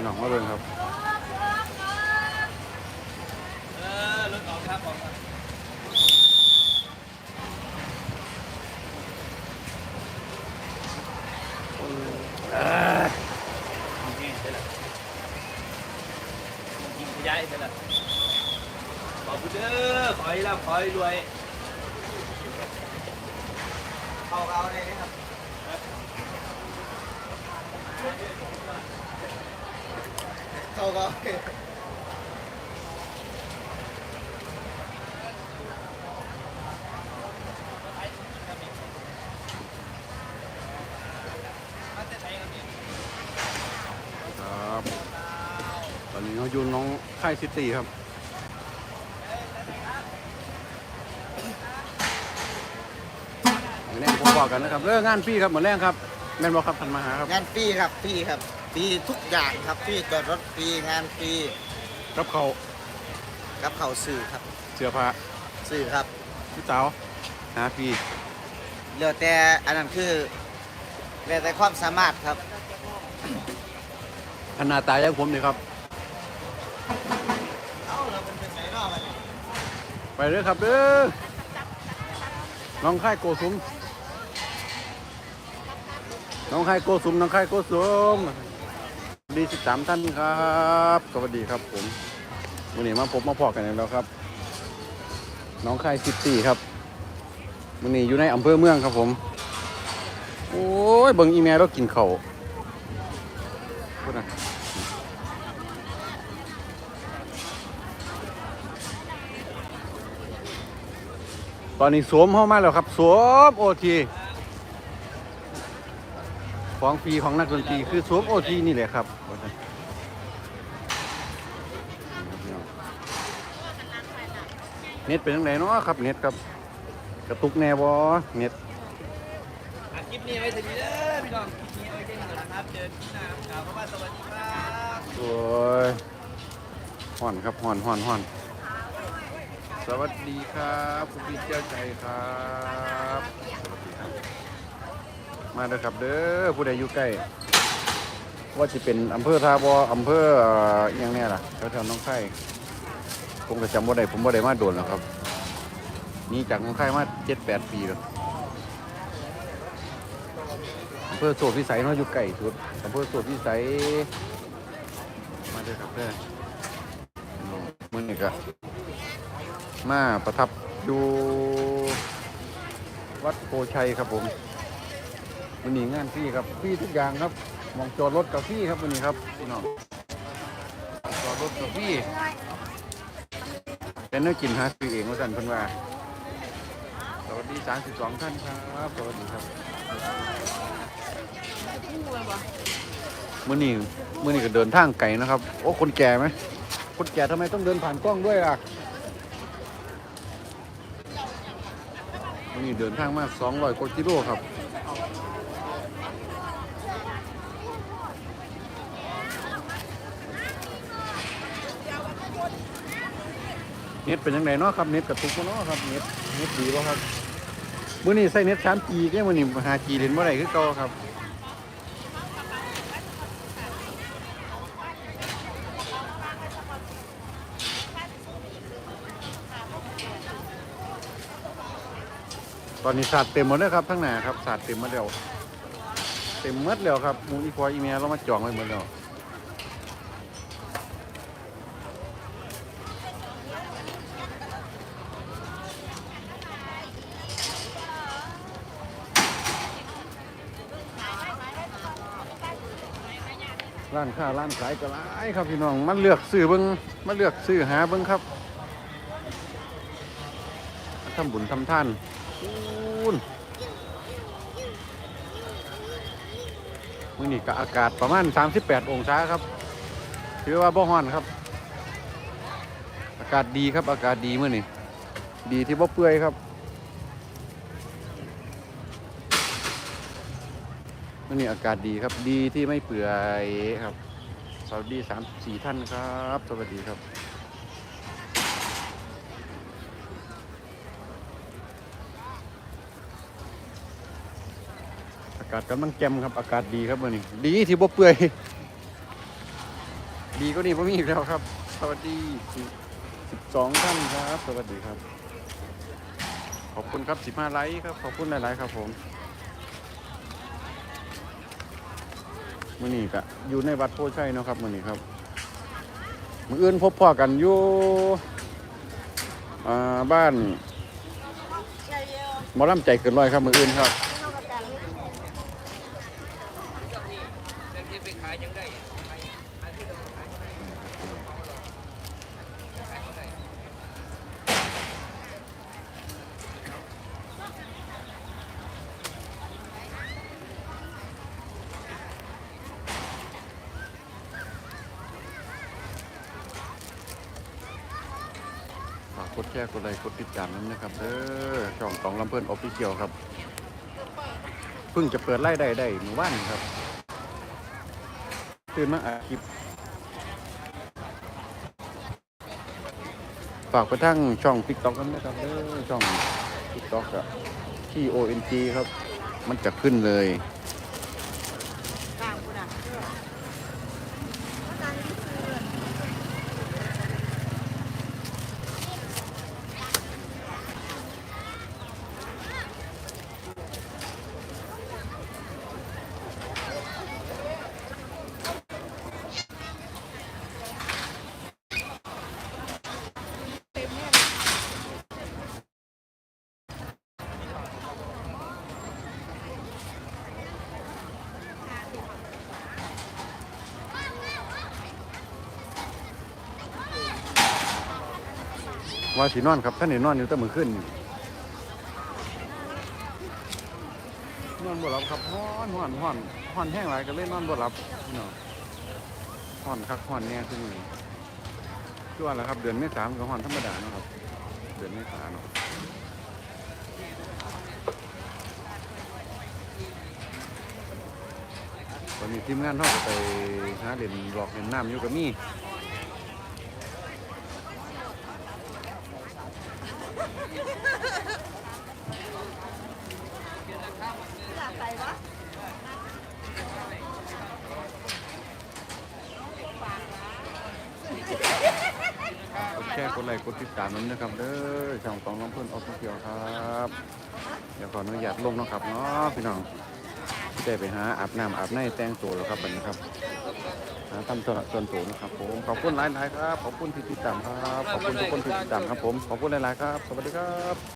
พี่น้องมาเบิ่งครับเออรถออกครับออกครับยิงเสร็จแล้วยิงขยายเสร็จแล้วขอบคุณเด้อขอให้ร่ำขอให้รวย เอาเอาเลยนะครับเขา ก็ครับ ตอนนี้เราอยู่น้องค่ายซิตี้ครับมาแรงผมบอกกันนะครับเรื่องงานพี่ครับเหมือนแรงครับ แม่นบอกครับทันมาหาครับ งานฟรีครับฟรีครับ ฟรีทุกอย่างครับฟรีจอดรถฟรีงานฟรีรับเขากับเขาสื่อครับเสื้อผ้าสื่อครับพี่สาวหาพี่เหลือแต่อันนั้นคือเหลือแต่ความสามารถครับขนาดตายอย่างผมนี่ครับ เอาเราเป็นเป็นไหนรอบนี้ไปเลยครับเด้อน้องค่ายโกสุมน้องค่ายโกสุมน้องค่ายโกสุม สวัสดีสิบสามท่านครับสวัสดีครับผมวันนี้มาพบมาพอกันอีกแล้วครับ น้องค่ายซิตี้ครับวันนี้อยู่ในอำเภอเมืองครับผม โอ้ยเบิ่งอีเมลแล้วกินเขาวพูดนะตอนนี้สวมเข้ามาแล้วครับสวมโอที ของฟรีของนักดนตรีคือสวมโอทีนี่แหละครับว่าซั่นเน็ตเป็นยังไงเนาะครับเน็ตครับกระตุกแน่บอเน็ตอะคลิปนี้ไว้ถึงนี้เด้อพี่น้องคลิปนี้เอาไว้แค่นี้ก่อนนะครับเจอที่หน้ากล่าวคำว่าสวัสดีครับโอ้ยห่อนครับห่อนห่อนห่อนสวัสดีครับคุณพี่เจ้าใจครับสวัสดีครับ มาเด้อครับเด้อผู้ใดอยู่ใกล้ว่าจะเป็นอำเภอท่าบออำเภอเอ่ออหยังเนี่ยล่ะแถวๆน้องไข่ผมก็จำว่าได้ผมว่าได้มาโดนแล้วครับนี่จากน้องไข่มาเจ็ดแปดปีแล้วอำเภอโสดพิสัยเนาะอยู่ใกล้สุดอำเภอโสดพิสัยมาเด้อครับเด้อมือนี่ก็มาประทับดูวัดโพชัยครับผม มันนี่งานฟรีครับฟรีทุกอย่างครับมองจอดรถกับฟรีครับมันนี่ครับพี่น้องจอดรถกับฟรีแต่เนื้อกินหาซื้อเองว่าสันพิ่นว่าสวัสดี 32 ท่านครับสวัสดีครับมื่อนี้มื่อนี้ก็เดินทางไกลนะครับ โอ้คนแก่ไหมคนแก่ทำไมต้องเดินผ่านกล้องด้วยล่ะมื่อนี้เดินทางมา200กว่ากิโลครับ น็ตเป็นยังไงเนาะครับเน็ตกระตุกบ่เนาะครับเน็ตเน็ตดีป่ะครับมื่อนี้ใส่เน็ต 3G แค่มื่อนี้ 5G เล่นเมื่อไหร่คือเก่าครับตอนนี้สาดเต็มหมดเลยครับทั้งหน้าครับสาดเต็มหมดแล้วเต็มหมดแล้วครับหมูอีพออีเมลเรามาจองไว้หมดแล้ว ร้านค้าร้านขายก็หลายครับพี่น้องมันเลือกซื้อเบิ้งมันเลือกซื้อหาเบิ้งครับทำบุญทำท่านคูณมื้อนี้ก็อากาศประมาณ 38 องศาครับถือว่าบ่ฮ้อนครับ อากาศดีครับอากาศดีมื้อนี้ดีที่บ่เปื่อยครับ นี้อากาศดีครับ ดีที่ไม่เปื่อยครับ สวัสดี34ท่านครับ สวัสดีครับ อากาศกำลังแจ่มครับ อากาศดีครับมื่อนี้ ดีที่บ่เปื่อย ดีก็นี่พ่มีอีกแล้วครับ สวัสดีสิบสองท่านครับ สวัสดีครับ ขอบคุณครับสิบห้าไลค์ครับ ขอบคุณหลาย ๆ ครับผม มื่อนี้ก็อยู่ในวัดโพชัยเนาะครับมื่อนี้ครับมืออื่นพบพ่อกันอยู่อ่าบ้านหมอลำใจเกินร้อยครับมืออื่นครับ ไปขายยังได้ ฝากกดแชร์กดไลค์กดติดตามนั้นนะครับเออช่องของลำเพิ่นออฟฟิเชียลครับเพิ่งจะเปิดไล่ได้ได้หมู่บ้านครับตื่นมาอาคลิปฝากไปทั้งช่อง t ิ k t o k กันนะครับเออช่อง t ิ k t o k อะที่ O N G ครับ มันจะขึ้นเลย ว่าสีนอนครับท่านเห็นนอนอยู่แต่มือขึ้นนี่นอนบ่หลับครับฮ้อนฮ้อนฮ้อนฮ้อนแห้งหลายก็เลยนอนบ่หลับพี่น้องฮ้อนคักฮ้อนแน่ขึ้นมือคือว่าแหละครับ เดือนเมษายนก็ฮ้อนธรรมดาเนาะครับ เดือนเมษายนเนาะตอนนี้ทีมงานเขาไปหาเล่นหลอกเล่นน้ำอยู่กับมี่ กดแชร์กดไลค์กดติดตามนั้นนะครับเด้อช่องของน้องเพื่อนออฟฟิเชียลครับเดี๋ยวขออนุญาตลงเนาะครับเนาะพี่น้องที่ได้ไปหาอาบน้ำอาบในแต่งตัวแล้วครับบัดนี้ครับ นะทำส่วนส่วนสูงนะครับผม ขอบคุณหลายๆครับ ขอบคุณที่ติดตามครับ ขอบคุณทุกคนที่ติดตามครับผม ขอบคุณหลายๆครับ สวัสดีครับ